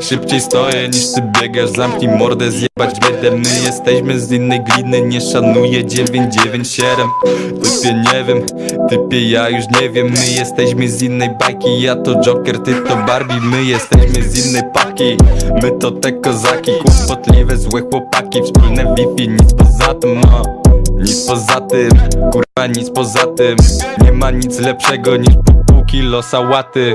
Szybciej stoję niż ty biegasz Zamknij mordę, zjebać biedę. My jesteśmy z innej gliny Nie szanuję 997 Typie nie wiem, typie ja już nie wiem. My jesteśmy z innej bajki Ja to Joker, ty to Barbie. My jesteśmy z innej paki My to te kozaki. Kłopotliwe, złe chłopaki Wspólne Wi-Fi, nic poza tym no. Nic poza tym, kurwa nic poza tym. Nie ma nic lepszego niż pół kilo sałaty